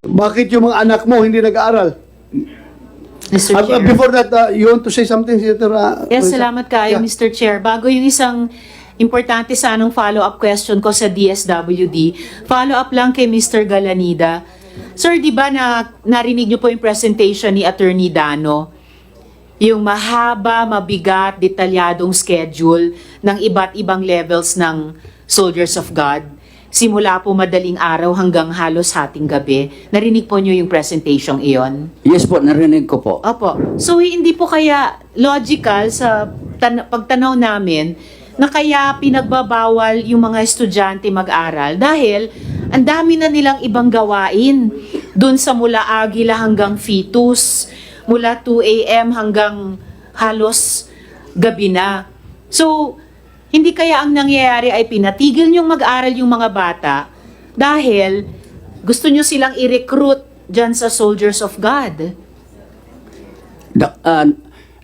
Bakit yung mga anak mo hindi nag-aaral? Mr. Uh, Chair. before that, uh, you want to say something, Senator? Uh, Yes, salamat kayo, Yeah. Mr. Chair. Bago yung isang importante sanang follow-up question ko sa DSWD, follow-up lang kay Mr. Galanida. Sir, di ba na narinig niyo po yung presentation ni Attorney Dano? Yung mahaba, mabigat, detalyadong schedule ng iba't ibang levels ng Soldiers of God. Simula po madaling araw hanggang halos hating gabi. Narinig po niyo yung presentation iyon? Yes po, narinig ko po. Opo. So hindi po kaya logical sa tan- pagtanaw namin na kaya pinagbabawal yung mga estudyante mag-aral dahil ang dami na nilang ibang gawain doon sa mula agila hanggang fetus, mula 2 a.m. hanggang halos gabi na. So, hindi kaya ang nangyayari ay pinatigil niyong mag-aral yung mga bata dahil gusto niyo silang i-recruit dyan sa Soldiers of God. Da, ah,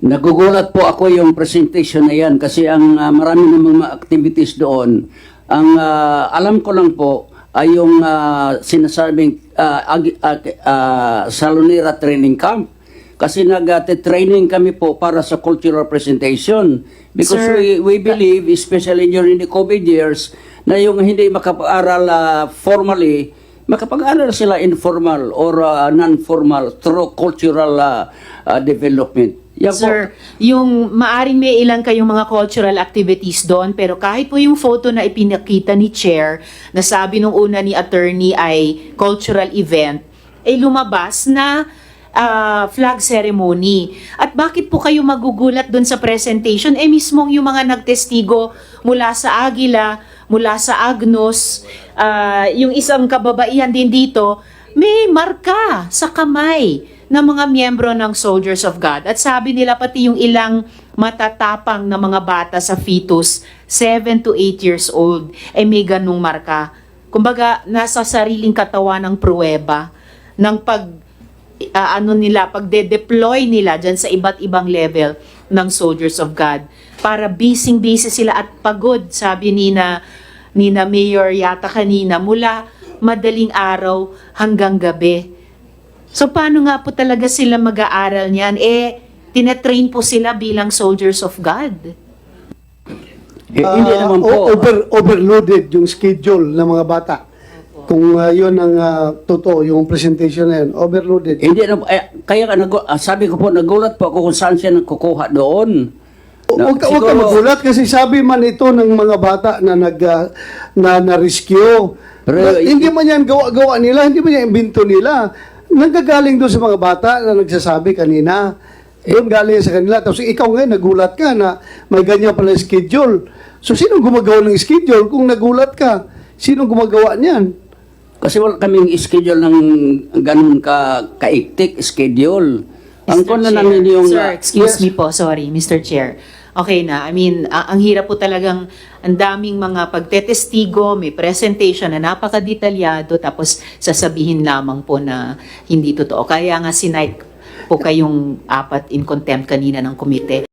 nagugulat po ako yung presentation na yan kasi ang ah, marami namang mga activities doon. Ang ah, alam ko lang po ay yung ah, sinasabing ah, agi- ah, ah, Salonera Training Camp. Kasi nag-training kami po para sa cultural presentation. Because Sir, we, we believe, especially during the COVID years, na yung hindi makapag-aral ah, formally, makapag-aral sila informal or ah, non-formal through cultural ah, ah, development. Po. Sir, yung maaring may ilan kayong mga cultural activities doon, pero kahit po yung photo na ipinakita ni Chair, na sabi nung una ni attorney ay cultural event, ay lumabas na ah, flag ceremony. At bakit po kayo magugulat doon sa presentation? Eh mismong yung mga nagtestigo mula sa Agila, mula sa Agnos, ah, yung isang kababaihan din dito, may marka sa kamay ng mga miyembro ng Soldiers of God. At sabi nila pati yung ilang matatapang na mga bata sa fetus, 7 to 8 years old, ay may ganung marka. Kumbaga, nasa sariling katawan ng pruweba ng pag ah, ano nila, pagde-deploy nila dyan sa iba't ibang level ng Soldiers of God. Para busy-busy sila at pagod, sabi ni na, ni na Mayor yata kanina, mula madaling araw hanggang gabi. So paano nga po talaga sila mag-aaral niyan? Eh, tinetrain po sila bilang soldiers of God. Eh, hindi Ah, naman po. over, overloaded yung schedule ng mga bata. Kung uh, yun ang ah, totoo, yung presentation na yun, overloaded. hindi na eh, kaya nagu- ah, sabi ko po nagulat po ako kung saan siya nagkukuha doon. Huwag ka, ka magulat kasi sabi man ito ng mga bata na nag ah, na na-rescue. Pero- Na- hindi man yan gawa-gawa nila, hindi man yan imbento nila. Nanggagaling doon sa mga bata na nagsasabi kanina. Doon galing sa kanila. Tapos ikaw ngayon, nagulat ka na may ganyan pala schedule. So, sino gumagawa ng schedule kung nagulat ka? Sino gumagawa niyan? Kasi wala kaming schedule ng ganun ka kaiktik schedule. Ang Mr. kon na namin yung Sir, excuse yes. me po, sorry, Mr. Chair. Okay na, I mean, a- ang hirap po talagang ang daming mga pagtetestigo, may presentation na napakadetalyado, tapos sasabihin lamang po na hindi totoo. Kaya nga sinight po kayong apat in contempt kanina ng komite.